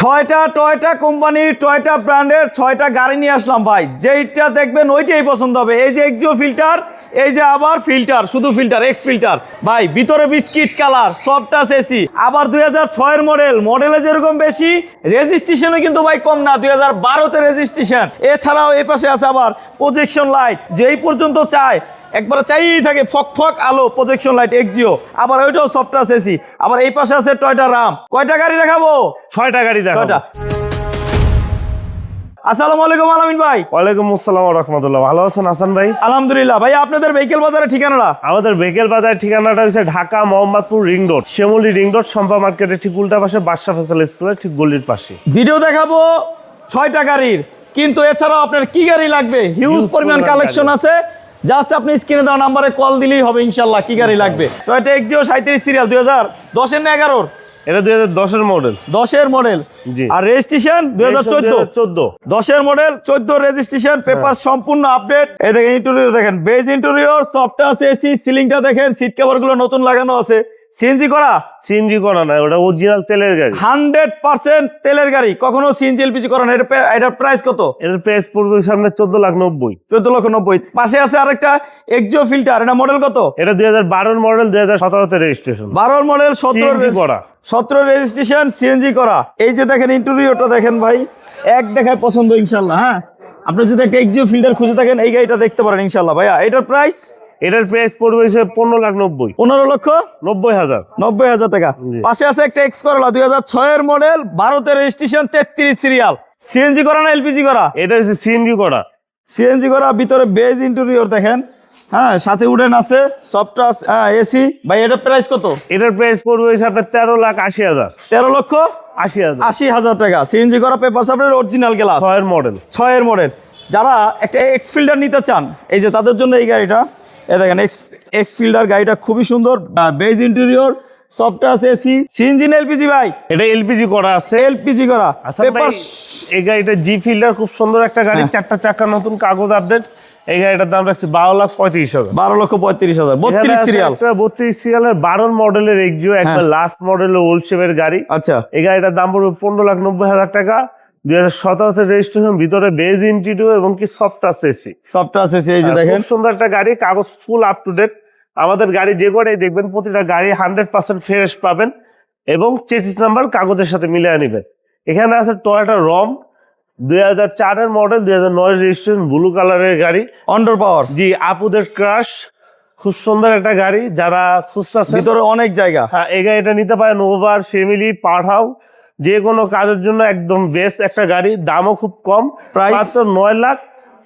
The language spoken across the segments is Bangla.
ছয়টা টয়টা কোম্পানির টয়টা ব্র্যান্ডের ছয়টা গাড়ি নিয়ে আসলাম ভাই। যেইটা দেখবেন ওইটাই পছন্দ হবে। এই যে এক্সিও ফিল্টার এই যে আবার ফিল্টার শুধু ফিল্টার এক্স ফিল্টার ভাই, ভিতরে biscuit colour soft touch AC. আবার দুই হাজার ছয়ের মডেল মডেলে যেরকম বেশি রেজিস্ট্রেশনও কিন্তু ভাই কম না, দুই হাজার বারোতে রেজিস্ট্রেশন এছাড়াও এই পাশে আছে আবার প্রজেকশন লাইট যেই পর্যন্ত চায় একবার চাইই থাকে ফক ফক আলো প্রজেকশন লাইট এক্সিও আবার ওইটাও সফট টাচ এসি আবার এই পাশে আছে টয়টা রাম কয়টা গাড়ি দেখাবো? ছয়টা গাড়ি দেখো ছয়টা। আসসালামু আলাইকুম আলামিন ভাই। ওয়ালাইকুম আসসালাম রহমতুল্লাহ। ভালো আছেন হাসান ভাই? আলহামদুলিল্লাহ। ভাই আপনাদের ভেহিকেল বাজারের ঠিকানাটা? আমাদের বাজার ঠিকানাটা হচ্ছে Dhaka Mohammadpur ring road. Shyamoli ring road Sompa মার্কেটের ঠিক উল্টা পাশে বাদশা ফেসাল স্কুলের ঠিক গলির পাশে। ভিডিও দেখাবো ছয়টা গাড়ির। কিন্তু এছাড়াও আপনার কি গাড়ি লাগবে? হিউজ পরিমাণ কালেকশন আছে। জাস্ট আপনি স্ক্রিনে দেওয়া নাম্বারে কল দিলেই হবে ইনশাল্লাহ কি গাড়ি লাগবে? তো এটা এক্সিও সাঁত্রিশ সিরিয়াল দুই হাজার দশের না এগারোর? এটা দুই হাজার দশের মডেল দশের মডেল আর রেজিস্ট্রেশন দুই হাজার চোদ্দ। চোদ্দ। দশের মডেল চোদ্দ রেজিস্ট্রেশন পেপার সম্পূর্ণ আপডেট এই দেখেন ইন্টেরিয়র দেখেন বেজ ইন্টেরিয়র সফটটা আছে এসি সিলিংটা দেখেন সিট কভারগুলো নতুন লাগানো আছে। সিএনজি করা? সিএনজি করা না ওটা অরিজিনাল তেলের গাড়ি। হান্ড্রেড পার্সেন্ট তেলের গাড়ি কখনো সিএনজি এলপিজি করা না। এটা এটার প্রাইস কত? এটার প্রাইস পড়বে সামনে চোদ্দ লাখ নব্বই। চোদ্দ লক্ষ নব্বই। পাশে আছে আরেকটা এক্সিও ফিল্টার এটা মডেল কত? এটা দুই হাজার বারোর মডেল দুই হাজার সতেরোতে রেজিস্ট্রেশন বারোর মডেল সতেরো করা। সতেরো রেজিস্ট্রেশন সিএনজি করা। এই যে দেখেন ইন্টেরিয়রটা দেখেন ভাই এক দেখায় পছন্দ ইনশাল্লাহ হ্যাঁ? আপনি যদি একটা এক্সিও ফিল্টার খুঁজে থাকেন এই গাড়িটা দেখতে পারেন ইনশাল্লাহ ভাইয়া। এটার প্রাইস এটার প্রাইস পড়বে হচ্ছে পনেরো লাখ নব্বই। পনেরো লক্ষ? নব্বই হাজার। নব্বই হাজার টাকা। পাশে আছে একটা এক্স করলা দুই হাজার ছয়ের মডেল ভারতের রেজিস্ট্রেশন তেত্রিশ সিরিয়াল সিএনজি করা না এলপিজি করা? এটা হচ্ছে সিএনজি করা। সিএনজি করা ভিতরে বেজ ইন্টেরিয়র দেখেন। হ্যাঁ সাথে উডেন আছে সফট হ্যাঁ এসি ভাই এটার প্রাইস কত? এটার প্রাইস পড়বে হচ্ছে আপনার তেরো লাখ আশি হাজার। তেরো লক্ষ? আশি হাজার। আশি হাজার টাকা। সিএনজি করা পেপার সাপের অরিজিনাল গ্লাস ছয়ের মডেল ছয়ের মডেল যারা একটা এক্স ফিল্ডার নিতে চান এই যে তাদের জন্য এই গাড়িটা। এ দেখেন এক্স এক্স ফিল্ডার গাড়িটা খুবই সুন্দর বেজ ইন্টেরিয়র এসি এলপিজি ভাই? এটা এলপিজি করা আছে। এলপিজি করা। আচ্ছা পেপার এই গাড়িটা জি ফিল্ডার খুব সুন্দর একটা গাড়ি হ্যাঁ। চারটা চাকা নতুন কাগজ আপডেট এই গাড়িটার দাম রাখছি বারো লাখ পঁয়ত্রিশ হাজার। বারো লক্ষ পঁয়ত্রিশ হাজার বত্রিশ সিরিয়াল বত্রিশ সিরিয়ালের বারোর মডেলের এক্সিও একবার হ্যাঁ। লাস্ট মডেলের ওল্ড শেপের গাড়ি। আচ্ছা। এই গাড়িটার দাম পড়বে পনেরো লাখ নব্বই হাজার টাকা। দুই হাজার সতেরোতে রেজিস্ট্রেশন ভিতরে বেজ ইন্টিটিউ এবং কি সফট আছে এসি সফট আছে এই যে দেখেন খুব সুন্দর একটা গাড়ি কাগজ ফুল আপ টু ডেট আমাদের গাড়ি যে করে দেখবেন প্রতিটা গাড়ি হান্ড্রেড পার্সেন্ট ফ্রেশ পাবেন এবং চেসিস নাম্বার কাগজের সাথে মিলিয়ে নেবেন। এখানে আছে টয়োটা রম দুই হাজার চারের মডেল দুই হাজার নয় রেজিস্ট্রেশন ব্লু কালারের গাড়ি। অন্ডার পাওয়ার জি আপুদের ক্রাশ খুব সুন্দর একটা গাড়ি যারা খুঁজতেছে ভিতরে অনেক জায়গা। হ্যাঁ এই গাড়িটা নিতে পারেন ওভার ফ্যামিলি পাঠাও যে কোনো কাজের জন্য একদম বেস্ট একটা গাড়ি দামও খুব কম। প্রায় মাত্র নয় লাখ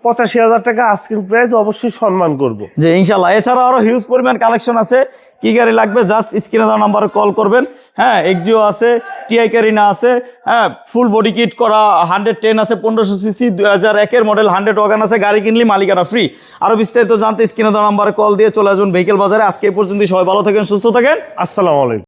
পঁচাশি হাজার টাকা আজকের প্রাইস অবশ্যই সম্মান করব। যে ইনশাল্লাহ এছাড়া আরও হিউজ পরিমাণ কালেকশন আছে। কি গাড়ি লাগবে? জাস্ট স্ক্রিনে দেওয়া নাম্বারে কল করবেন। হ্যাঁ এক্সিও আছে টিআই ক্যারিনা আছে। হ্যাঁ ফুল বডি কিট করা হান্ড্রেড টেন আছে পনেরোশো সিসি দুই হাজার একের মডেল হান্ড্রেড ওয়াগান আছে। গাড়ি কিনলে মালিকানা ফ্রি আরও বিস্তারিত জানতে স্ক্রিনে দেওয়া নাম্বারে কল দিয়ে চলে আসবেন ভেহিকেল বাজারে। আজকে এই পর্যন্ত সবাই ভালো থাকেন সুস্থ থাকেন। আসসালামু আলাইকুম।